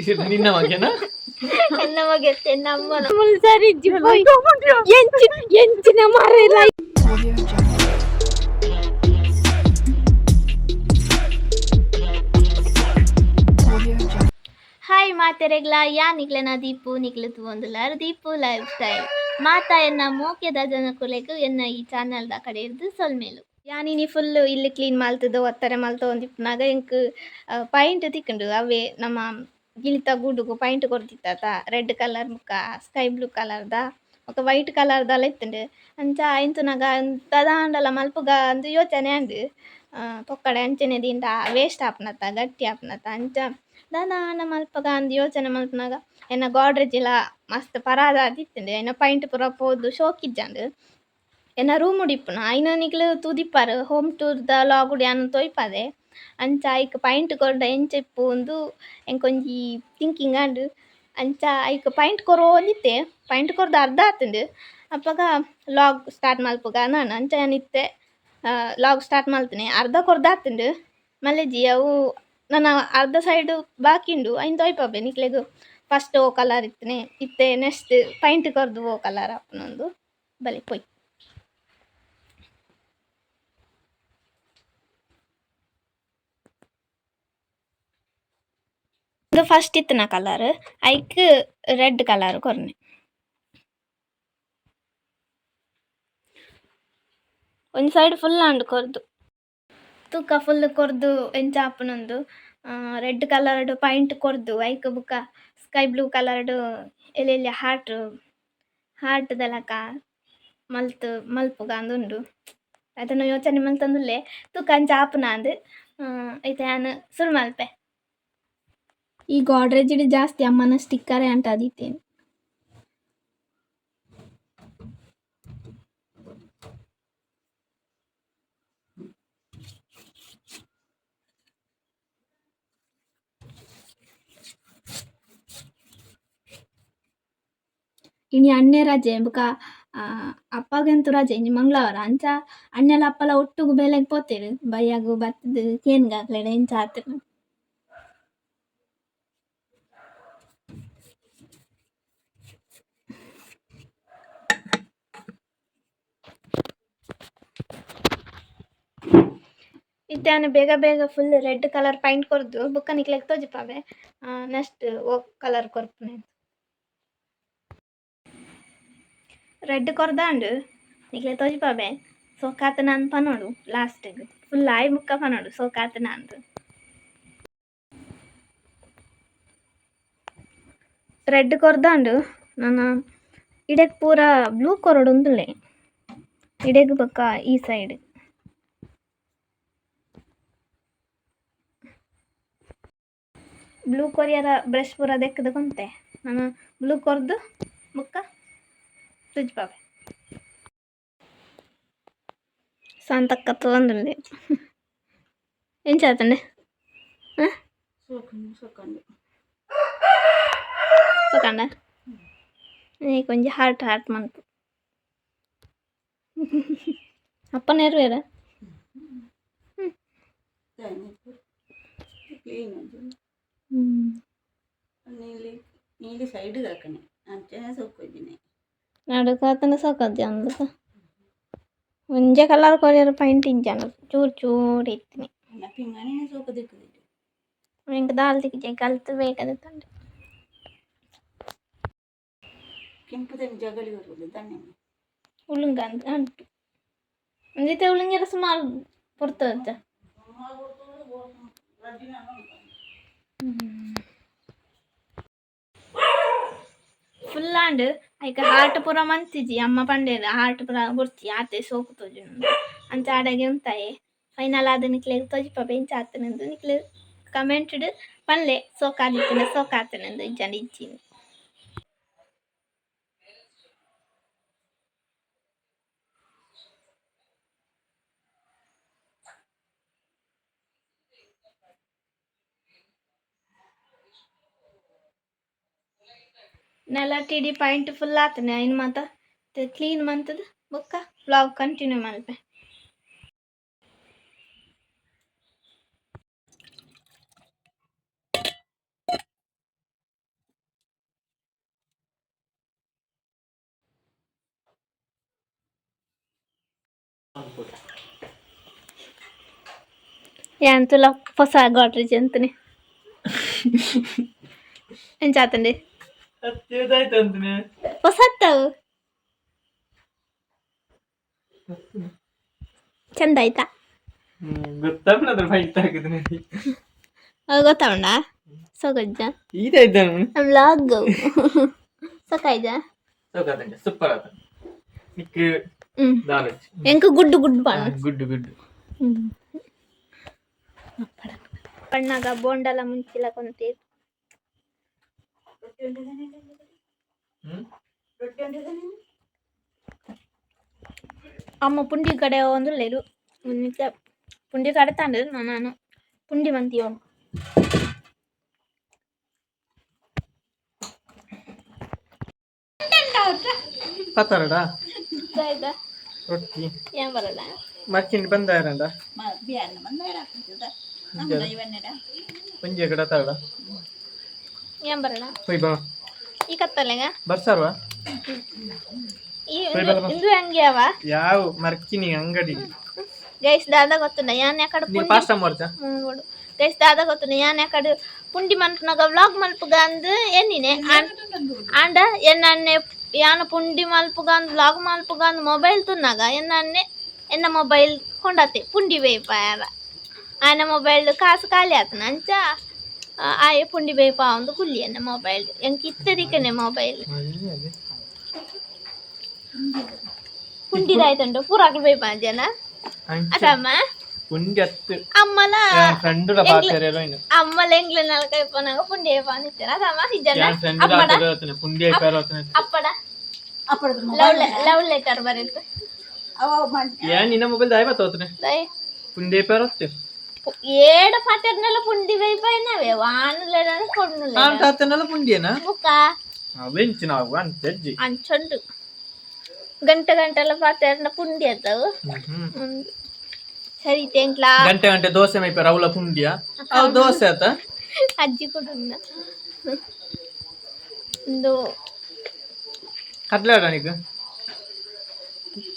ಇದು ನಿನ್ನ ಮಗನ ನನ್ನ ಮಗ ನಮ್ಮನ. ಮುಲ್ಸರಿ ಜಿಪ್ಪೋಯ್ ಎಂಚಿನ ಎಂಚಿನ ಮಾರಿಲ್ಲ ಹಾಯ್ ಮಾತೆರೆಗ್ಲ ಯಾ ನಿಗ್ಲೆನ ದೀಪು? ನಿಗ್ಲದು ಒಂದು ಲಾರ್ ದೀಪು ಲೈಫ್ ಸ್ಟೈಲ್. ಮಾತ ಎನ್ನ ಮೋಕ್ಯದ ಜನಕುಲೆಗ್ ಎನ್ನ ಈ ಚಾನಲ್ದ ಕಡೆ ಇರ್ದು ಸೊಲ್ಮೇಲು. ಯಾನಿನಿ ಫುಲ್ ಇಲ್ಲಿ ಕ್ಲೀನ್ ಮಲ್ತದು ಒತ್ತಾರೆ ಮಲ್ತ ಒಂದಿಪ್ಪನಾಗ ಎಂಕ್ ಪೈಂಟ್ ತಿಕ್ಕಂಡು ಅವೇ ನಮ್ಮ ಗಿಳಿತ ಗೂಡುಗು ಪೈಂಟ್ ಕೊರ್ದಿತ್ತತ ರೆಡ್ ಕಲರ್ ಬೊಕ ಸ್ಕೈ ಬ್ಲೂ ಕಲರ್ದ ಬೊಕ ವೈಟ್ ಕಲರ್ದ ಲ ಇತ್ತುಂಡು ಅಂಚ ಇಂಚುನಗ ದಾದಾಂಡಲ ಮಲ್ಪುಗ ಅಂದ್ ಯೋಚನೆ ಆಂಡ್ ಪೊಕ್ಕಡೆ ಅಂಚನೆ ದಿಂಡ ವೇಸ್ಟ್ ಆಪುನತ್ತ ಗಟ್ಟಿ ಆಪುನತ್ತ ಅಂಚ ದಾದಾಂಡ ಮಲ್ಪಗ ಅಂದ್ ಯೋಚನೆ ಮಲ್ಪುನಗ ಎನ್ನ ಗಾಡ್ರೇಜಿಲ ಮಸ್ತ್ ಪರಾದ ಆದಿತ್ತುಂಡು ಎನ್ನ ಪೈಂಟ್ ಪೂರ ಪೋದು ಶೋಕಿಜ್ಜಂಡು ಎನ್ನ ರೂಮ್ ಉಡಿಪ್ಪುನ ಐನನಿಗ್ಲು ತೂದಿಪ್ಪಾರು ಹೋಮ್ ಟೂರ್ದ ಲಾಗ್ ಉಡಿ ಅನ್ನ ತೋಯ್ಪದೆ ಅಂಚ ಐಕ್ ಪೈಂಟ್ ಕೊರ್ಡ ಎಂಚೆಪ್ಪು ಉಂದು ಎಂಕೊಂಜಿ ಥಿಂಕಿಂಗ್ ಆಂಡ್ ಅಂಚ ಐಕ್ ಪೈಂಟ್ ಕೊರೋಂದಿತ್ತೆ ಪೈಂಟ್ ಕೊರ್ದು ಅರ್ಧ ಆತುಂಡು ಅಪ್ಪಗ ಲಾಗ್ ಸ್ಟಾರ್ಟ್ ಮಲ್ಪುಗ ನಾನು ಅಂಚ ನಿತ್ತೆ ಲಾಗ್ ಸ್ಟಾರ್ಟ್ ಮಲ್ತನೆ ಅರ್ಧ ಕೊರ್ದು ಆತುಂಡು ಮಲ್ಲೆಜಿ ಅವು ನನ್ನ ಅರ್ಧ ಸೈಡ್ ಬಾಕಿ ಉಂಡು ಐನ್ ತೋಯ್ಪಬೆ ನಿಕ್ಲೆಗ್ ಫಸ್ಟ್ ಓ ಕಲರ್ ಇತ್ತನೆ ಇತ್ತೆ ನೆಕ್ಸ್ಟ್ ಪೈಂಟ್ ಕೊರ್ದು ಓ ಕಲರ್ ಆಪುನೊಂದು ಬಲೆ ಪೊಯ್ ಫಸ್ಟ್ ಇತ್ತಿನ ಕಲರ್ ಐಕ್ ರೆಡ್ ಕಲರ್ ಕೊರ್ನೆ. ಒಂದು ಸೈಡ್ ಫುಲ್ ಅಂಡ್ ಕೊರ್ದು. ತೂಕ ಫುಲ್ ಕೊರ್ದು ಎಂಚ ಆಪುನೊಂದು ರೆಡ್ ಕಲರ್ಡು ಪೈಂಟ್ ಕೊರ್ದು, ಐಕ್ ಬುಕ್ಕ ಸ್ಕೈ ಬ್ಲೂ ಕಲರ್ಡ್ ಎಲ್ಲೆಲ್ಲಿ ಹಾರ್ಟ್ ಹಾರ್ಟ್ ದಲಕ ಮಲ್ತ್ ಮಲ್ಪುಗ ಅಂದುಂಡು ಅದನ್ನು ಯೋಚನೆ ಮಲ್ತಂದುಲ್ಲೆ ತೂಕ ಅಂಚ ಆಪುನ ಅಂದು ಐತೆ ನಾನು ಸುರು ಮಲ್ಪೆ. ಈ ಗೋಡ್ರೇಜಿಡ್ ಜಾಸ್ತಿ ಅಮ್ಮನ ಸ್ಟಿಕ್ಕರೇ ಅಂಟ ಅದಿತ್ತೇನೆ ಇನಿ ಅಣ್ಣೆ ರಜೆ ಬೊಕ ಆ, ಅಪ್ಪಗಂತೂ ರಜೆ ಇನಿ ಮಂಗಳವಾರ ಅಂಚ ಅಣ್ಣೆಲ ಅಪ್ಪಲ ಒಟ್ಟುಗು ಬೇಲೆಗ್ ಪೋತೆರ್ ಬಯ್ಯಾಗು ಬತ್ತದು ಕೇನ್ಗಾಕ್ಲೆಡ ಎಂಚ ಆತುಂಡು ಇತ್ಯಾನ ಬೇಗ ಬೇಗ ಫುಲ್ ರೆಡ್ ಕಲರ್ ಪೈಂಟ್ ಕೊರ್ದು ಬೊಕ್ಕ ನಿಕ್ಲೆಗ್ ತೋಜಿಪಾವೆ. ನೆಕ್ಸ್ಟ್ ಓ ಕಲರ್ ಕೊರ್ಪುನೆ ರೆಡ್ ಕೊರ್ದಾಂಡು ನಿಕ್ಲೆ ತೋಜಿಪಾವೆ. ಸೋಕಾತನ ಅನ್ ಪನೋಡು ಲಾಸ್ಟಿಗೆ ಫುಲ್ ಆಯ್ ಬುಕ್ಕ ಪನೋಡು ಸೋಕಾತನ ಅಂದ್. ರೆಡ್ ಕೊರ್ದಾಂಡು ನಾನು ಇಡೆಗ್ ಪೂರ ಬ್ಲೂ ಕೊರಡು ಉಂದುಲೆ ಇಡೆಗ್ ಬೊಕ್ಕ ಈ ಸೈಡ್ ಬ್ಲೂ ಕೊರಿಯರ ಬ್ರಷ್ ಪೂರ ದೆಕ್ಕದ ಕೊಂತೆ. ನಾನು ಬ್ಲೂ ಕೊರ್ದು ಬೊಕ್ಕ ತುಜ್ಪಾವೆ ಸಾಂತಕ್ಕ ತೊಂದುಂಡೆ ಎಂಚ ಆತಂಡೆ ಹಾಂ? ಸೊಕಂಡ ಈಗ ಒಂಜಿ ಹಾರ್ಟ್ ಹಾರ್ಟ್ ಮನ್ಪು ಅಪ್ಪನ ಇರುವೆರ ಕ್ಲೀನ್ ಹ್ಞೂ ನೀಲಿ ನೀಲಿ ಸೈಡ್ ಹಾಕಣೆ ಅಂಚನೆ ಸೊಕ್ಕೊಯ್ದಿನಿ ನಡುಕಾತನ ಸಾಕದ್ದೆ ಅಂದಕ ಒಂಜೆ ಕಲರ್ ಕೊರಿಯರ್ ಪೈಂಟ್ ಇಂಚಾನ ಚೂರು ಚೂರು ಇತ್ತೀನಿ ಅನ್ನ ಪಿಂಗನೆ ಸೊಕ್ಕ ದಿಕ್ಕದಿಟ್ಟು ಇಂಕ ದಾಲ್ ತಿಕ್ಕಿ ಕಲ್ತು ಬೇಕದ ತಂಡೆ ಕೆಂಪು ತಣ್ಣಿ ಜಗಲಿ ಬರುವುದು ತಣ್ಣೆ ಉಳುಂಗ ಅಂತ ಅಂಟು ಒಂದಿತ್ತೆ ಉಳುಂಗಿರ ಸುಮಾರು ಪುರ್ತದ ಫುಲ್ ಆಂಡ್ ಐಕ ಹಾರ್ಟ್ ಪೂರ ಮಂತಿಜಿ ಅಮ್ಮ ಪಂಡೇರ ಹಾರ್ಟ್ ಪೂರ ಬುರ್ಚಿ ಆತೆ ಸೋಕು ತೋಜು ಅಂಚ ಆಡಗೆ ಉಂತಾಯೆ ಫೈನಲ್ ಆದ ನಿಕ್ಲೆ ತೋಜಿಪ ಬೆಂಚ ಆತನೆಂದು ನಿಕ್ಲೆ ಕಮೆಂಟ್ಡ್ ಪನ್ಲೆ ಸೋಕಾದಿತ್ತಿನ ಸೋಕಾತನೆಂದು ಇಜ್ಜಂಡ್ ಇಜ್ಜಿನಿ ನೆಲ ಟಿ ಡಿ ಪಾಯಿಂಟ್ ಫುಲ್ ಆತನೆ ಇನ್ನು ಮಾತ ಕ್ಲೀನ್ ಮಂತದ ಬುಕ್ಕ ಬ್ಲಾಗ್ ಕಂಟಿನ್ಯೂ ಮಲ್ಪೆ ഞാൻ തുല പൊസാ ഗോട്ടറി ചെന്തന് ഞാൻ ಹತ್ತಿರದಾಯ್ತು ಅಂತಾನೆ ಹೊಸತ್ತವು ಚಂದ ಆಯ್ತಾ ಗೊತ್ತಾಗ್ಬಿಡ ಅದ್ರ ಆಗಿದ್ರೆ ಅದು ಗೊತ್ತಾವಣ್ಣ ಸೊಗಜ್ಜ ಇದಾಯ್ತು ನಮ್ಮ ಲಾಗ್ ಸೊಕಾಯ್ಜ ಸೋಕಾದಂಡ ಸೂಪರ್ ಆತ ನಿಕ್ ದಾಲಚ್ ಎಂಕ ಗುಡ್ಡು ಗುಡ್ಡು ಬಾಣ ಗುಡ್ ಗುಡ್ ಬಣ್ಣಗ ಬೋಂಡಲ ಮುಂಚಿಲ ಕೊಂತೀರ್ ರೊಟ್ಟಿ ಉಂಡಿದ್ದಾನೆ ಹ್ಮ್ ರೊಟ್ಟಿ ಉಂಡಿದ್ದಾನೆ ಅಮ್ಮ ಪುಂಡಿ ಕಡೆ ಒಂದು ಲೇಲು. ಮುಂದೆ ಪುಂಡಿ ಕಡೆ ತಾಂಡ್ರೆ ನಾನು. ಪುಂಡಿ ಮಂತೀವ ಪತ್ತಾರಡ ಆಯ್ತಾ ರೊಟ್ಟಿ. ಏನ್ ಬರಲ್ಲ? ಮಕ್ಕಿಂಡಿ ಪಂಜೆ ಕಡೆ ಏನ್ ಬರಲ್ಲ ಹೋಯ್ ಬಾ. ಈ ಕತ್ತಲೆಗ ಬರ್ಸಾರ್ವಾ ಈ. ಇಂದು ಹಂಗೆ ಅವ? ಯಾವ ಮರ್ಕಿನಿ ಅಂಗಡಿ? ಗೈಸ್ ದಾದ ಗೊತ್ತುಂಡ ಯಾನ್ ಯಾಕಡೆ ನೀ ಪುಂಡಿ ಪಾಸ್ಟ್ ಮಾಡ್ತಾ ಗೈಸ್ ದಾದ ಗೊತ್ತುಂಡ ಯಾನ್ ಯಾಕಡೆ ಪುಂಡಿ ಮಲ್ಪನಾಗ ವ್ಲಾಗ್ ಮಲ್ಪುಗ ಅಂದ್ ಎನ್ನಿನೆ ಆಂಡ ಎನ್ನನ್ನೆ ಯಾನ ಪುಂಡಿ ಮಲ್ಪಗ ಅಂದ್ ವ್ಲಾಗ್ ಮಲ್ಪಗ ಅಂದ್ ಮೊಬೈಲ್ ತುನ್ನಾಗ ಎನ್ನನ್ನೆ ಎನ್ನ ಮೊಬೈಲ್ ಕೊಂಡತೆ. ಪುಂಡಿ ಬೇಪಾರ ಆಯ್ನ ಮೊಬೈಲ್ ಕಾಸು ಖಾಲಿ ಆತನ ಅಂಚ ආය පොඩි බේ පාවුන්දු කුල්ලියන්න මොබයිල් යන් කිත්තරිකනේ මොබයිල් කුන්ඩි రైతండు පුරාකල් බේ පාන්ජන අතම කුන්ජත් අම්මල ෆ්‍රෙන්ඩ්ල පාතරේලෝ ඉන්න අම්මල එංගල නල්කයි පනග පුන්ඩි ඒ පානිච්චන තම හිජන අප්පඩ පුන්ඩි ඒ පාරවතන අප්පඩ අප්පඩ ලව් ලව් ලෙටර් බරෙත් අව මන් යන් ඉන මොබයිල් දයිවතෝතනේ දයි පුන්ඩි ඒ පාරවත්තේ ఏడ పతెన్నెల పుండి పోయిపోయినవే వానలేదని కొండలే పతెన్నెల పుండియేనా ముక్క పెంచినావు అని అంచండు. గంట గంటల పతెన్న పుండి అవుతావు సరే ఇంట్లో గంట గంట దోశ అయిపోయి రవ్వుల పుండియా? అవు దోశ అవుతా అజ్జి కూడా ఉందా? ఉందో కట్టలేడా నీకు?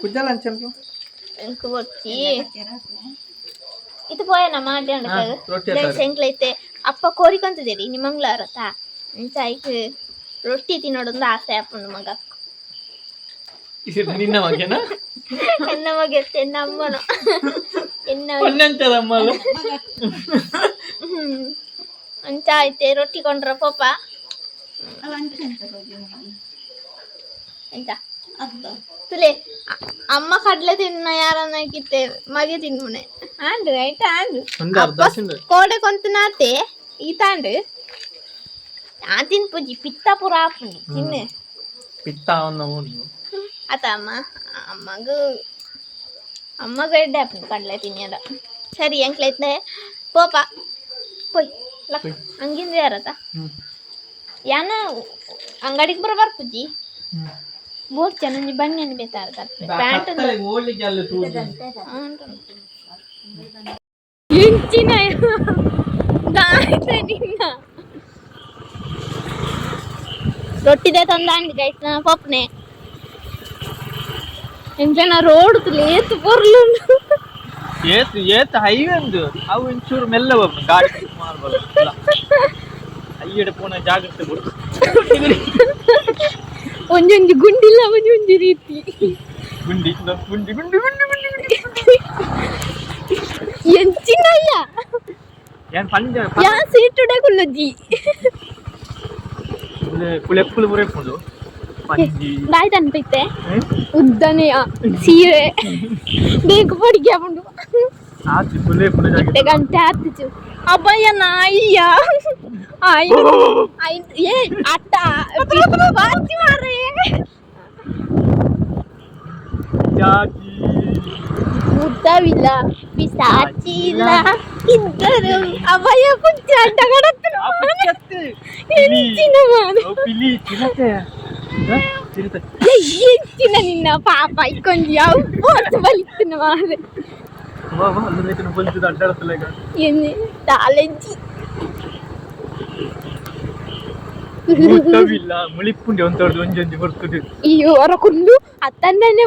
కుజ్జాలని చెంపు ఇంకొచ్చి ಇದು ಬಾಯ ನಮ್ಮ ಅಡ್ಡೆ ರೊಟ್ಟಿ ಆತಾರ. ಎಂಕ್ಲೈತೆ ಅಪ್ಪ ಕೋರಿಕೊಂತಿದ್ದೀರಿ ನಿಮ್ಮ ಇಂಚ ಐಕ್ ರೊಟ್ಟಿ ತಿನ್ನೋಡೊಂದು ಆಸೆ ಅಪ್ಪನ ಮಗ. ಇದು ನಿನ್ನ ಮಗನ? ನನ್ನ ಮಗ ಎನ್ನ ಅಮ್ಮನ ಎನ್ನ ಪೊನ್ನಂಚದ ಅಮ್ಮಲು ಹ್ಮ್. ಅಂಚ ಐತೆ ರೊಟ್ಟಿ ಕೊಂಡ್ರ ಪಾಪ? ಎಂತ? ತುಲೆ ಅಮ್ಮ ಕಡ್ಲೆ ತಿನ್ನ ಯಾರನ್ನ ಕಿತ್ತೆ ಮಗೆ ತಿನ್ನುನೆ ಆಂಡು ಐಟ ಆಂಡು ಕೋಡೆ ಕೊಂತ ನಾತೆ ಈತಾಂಡು ಆ ತಿನ್ಪುಜಿ ಪಿತ್ತ ಪುರ ಆಪುನಿ ತಿನ್ನೆ. ಪಿತ್ತ ಅವನ್ನ ಉಂಡು ಆತ ಅಮ್ಮ ಅಮ್ಮಗು ಅಮ್ಮಗ ಎಡ್ಡೆ ಆಪುನಿ ಕಡ್ಲೆ ತಿನ್ನದ ಸರಿ ಎಂಕ್ಲೈತೆ ಪೋಪ ಪೊಯ್ ಲಕ್ ಪೊಯ್. ಹಂಗಿಂದ್ರೆ ಯಾರತ ಯಾನ ಅಂಗಡಿಗೆ ಬರಬಾರ್ ಪುಜಿ? ಬೋಟ್ ಚೆನ್ನಾಗಿ ಬನ್ನಿ ಅನ್ಬೇಕಾದ ಪ್ಯಾಂಟ್ ಇಂಚಿನ ರೊಟ್ಟಿದೆ ತಂದಾಂಡಿ ಗೈಸ್ನ ಪಪ್ಪನೆ ಎಂಜನ ರೋಡ್ ಲೇತು ಬರ್ಲು. ಏತ್ ಏತ್ ಹೈವೇ ಒಂದು ಅವು ಒಂಚೂರು ಮೆಲ್ಲ ಹೋಗ್ಬೇಕು ಗಾಡಿ ಮಾಡ್ಬೋದು ಅಯ್ಯಡ ಪೋನ ಜಾಗ್ರತೆ ಬಿಡು ಒಂಜೊಂಜಿ ಗುಂಡಿಲ್ಲ ಒಂದೊಂದು ರೀತಿ. ಗುಂಡಿ ಗುಂಡಿ ಗುಂಡಿ ಗುಂಡಿ ಗುಂಡಿ ಎಂಚಿನಯ್ಯ ಏನ್ ಪಂಜ ಯಾ ಸೀಟುಡೆ ಕುಲ್ಲಜಿ ಕುಳೆಪ್ಪುಲು ದಾಯ್ತ ಅನ್ಪೈತೆ. ಹ್ಮ್? ಉದ್ದನೆಯ ಸೀರೆ. ಬೇಕು ಪಡಿಗೆ ಜಾಗ ಗಂಟೆ ಹತ್ತಿച്ചു ಅಬ್ಬಯ್ಯ ನಾಯಿಯ. ఏ అట్ట బాచి మారే ముద్దవిల్ల పిశాచిల ఇద్దరు అబ్బాయికు చెడ్డ ఇచ్చిన నిన్న పాప కొంచెం పోతు బలిస్తున్న వాళ్ళు ఏంది టాలెంట్ ಮುಳಿಪುಂಡಿ ಒಂತೊಡ್ದು ಒಂಜಿ ಒಂಜಿ ಬರ್ತದೆ. ಈ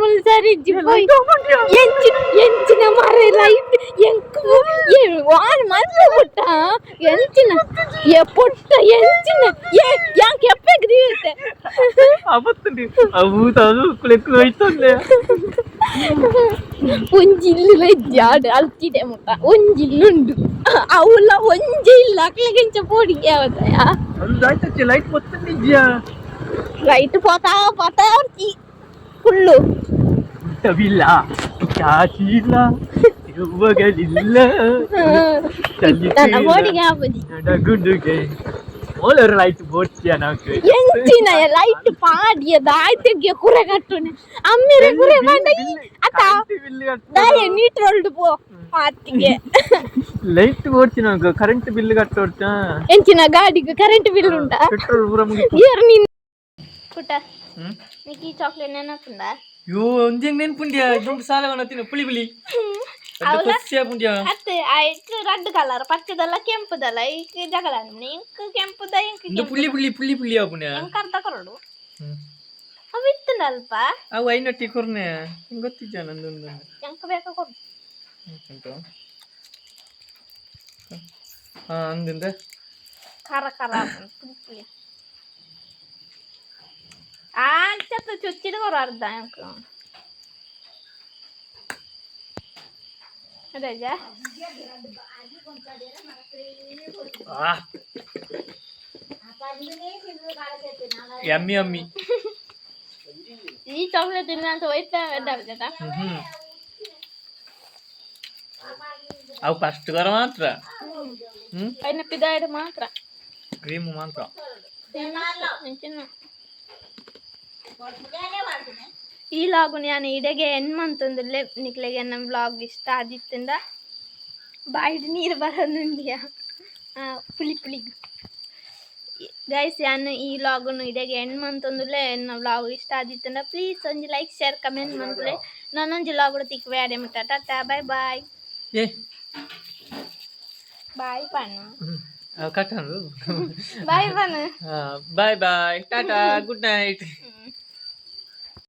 ಮುಲ್ಸಾರಿ ಜಿಪ್ಪೋಯ್ ಎಂಚಿ ಎಂಚಿನ ಮಾರೆ ಲೈಟ್ ಎಂಕು ವಾನ್ ಮನ್ಸ ಪುಟ್ಟ ಎಂಚಿನ ಎ ಪುಟ್ಟ ಎಂಚಿನ ಏ ಯಾಕೆ ಎಪ್ಪೆಗ್ ದಿಯುತ್ತೆ? ಅವತ್ತುಂಡಿ ಅವು ಅದು ಕುಳೆಕು ಹೋಯ್ತಂದೆ. ಒಂಜಿಲ್ಲು ಲಜ್ಜಾಡು ಅಲ್ತಿದೆ ಮುಖ ಒಂಜಿಲ್ಲುಂಡು ಅವಲ್ಲ ಒಂಜೆ ಇಲ್ಲ ಅಕ್ಲಗಂಚ ಪೋಡಿಗೆ ಅವತ್ತಯ ಲೈಟ್ ಲೈಟ್ ಪೋತಾ ಪೋತಾ ಅವ್ರಿ ಫುಲ್ಲು ಮುಟ್ಟವಿಲ್ಲ ಚಾಚಿ ಇಲ್ಲ ಇರುವಗಳಿಲ್ಲ ನನ್ನ ಬೋಡಿಗೆ ಆಗೋದಿ ನಡಗುಂಡುಗೆ ಓಲರ್ ಲೈಟ್ ಬೋಡ್ತೀಯ ನಾಕು ಎಂಚಿನ ಲೈಟ್ ಪಾಡಿಯದ ಆಯ್ತಿಗೆ ಕುರೆ ಕಟ್ಟುನೆ ಅಮ್ಮಿರೆ ಕುರೆ ಮಾಡಿ ಅತ್ತ ದಾರಿ ನೀಟ್ ರೋಲ್ಡ್ ಪೋ ಪಾತಿಗೆ ಲೈಟ್ ಬೋಡ್ತಿ ನಾಕು ಕರೆಂಟ್ ಬಿಲ್ ಕಟ್ಟೋರ್ತ ಎಂಚಿನ ಗಾಡಿಗೆ ಕರೆಂಟ್ ಬಿಲ್ ಉಂಟ ಪೆಟ್ರೋಲ್ ಪೂರ ಮುಗಿತು ಯಾರ್ ನೀನ್ ಪುಟ ನಿಕ್ಕಿ ಚಾಕ್ಲೇಟ್ ನೆನಪುಂಡ ಯೋ ಒಂದೇ ನೆನಪುಂಡ್ಯ ಇದೊಂದು ಸಾಲವನ್ನ ತಿನ್ನು ಪುಳಿ ಪುಳಿ ಕೊಸ್ಸಿಯ ಪುಂಡ್ಯ ಅತ್ತೆ ಆ ಇಟ್ಟು ರೆಡ್ ಕಲರ್ ಪಚ್ಚದಲ್ಲ ಕೆಂಪುದಲ್ಲ ಈಗ ಜಗಳ ಇಂಕ್ ಕೆಂಪುದ ಇಂಕ್ ಒಂದು ಪುಳಿ ಪುಳಿ ಪುಳಿ ಪುಳಿ ಪುಣ್ಯ ಇಂಕ್ ಅರ್ಧ ಕೊರಡು ಅವು ಇತ್ತುಂಡಲ್ಪ ಅವು ಐನೊಟ್ಟಿ ಕೊರ್ನೆ ಗೊತ್ತಿದ್ದ ನಂದೊಂದು ಎಂಕ ಬೇಕಾ ಕೊಡು ಉಂಟು ಹಾ ಅಂದಿಂದ ಖಾರ ಖಾರ ಪುಳಿ ಪುಳಿ ಆ ಚತ್ತ ಚುಚ್ಚಿದ ಕೊರ ಅರ್ಧ ಎಂಕ ಅದೇಜ ಯಮ್ಮಿ ಯಮ್ಮಿ ಈ ಚಾಕ್ಲೇಟ್ ತಿನ್ನಂತ ಹೋಯ್ತಾ ಎಡ್ಡ ಹ್ಮ್ ಅವು ಫಸ್ಟ್ ಗರ ಮಾತ್ರ ಹ್ಮ್ ಪೈನ ಪಿದಾಯ್ಡು ಮಾತ್ರ ಕ್ರೀಮ್ ಮಾತ್ರ ಈ ಲಾಗು ನಾನು ಇಡೆಗೆ ಹೆಣ್ಮಂತಂದ್ರಲ್ಲೇ ನಿಕ್ಲೆಗೆ ನಮ್ಮ ವ್ಲಾಗ್ ಇಷ್ಟ ಆದಿತ್ತಿಂದ. ಬಾಯಿಡ್ ನೀರು ಬರೋದ್ರಿಂದ ಪುಳಿ ಪುಳಿ ಗೈಸ್ ಯಾನು ಈ ಲಾಗುನು ಇದಾಗೆ ಹೆಣ್ಣು ಅಂತಂದ್ರೆ ನಾವು ಲಾಗ್ ಇಷ್ಟ ಆದಿತ್ತಂದ್ರೆ ಪ್ಲೀಸ್ ಒಂದು ಲೈಕ್ ಶೇರ್ ಕಮೆಂಟ್ ಮಾಡ್ಕೊಳ್ಳಿ ನಾನೊಂದು ಲಾಗ್ ತಿಕ್ವೆ ಅದೇ ಮಟ್ಟ ಟಾಟಾ ಬಾಯ್ ಬಾಯ್ ಬಾಯ್ ಪಾನು ಕಟ್ಟನು bye pan bye bye tata good night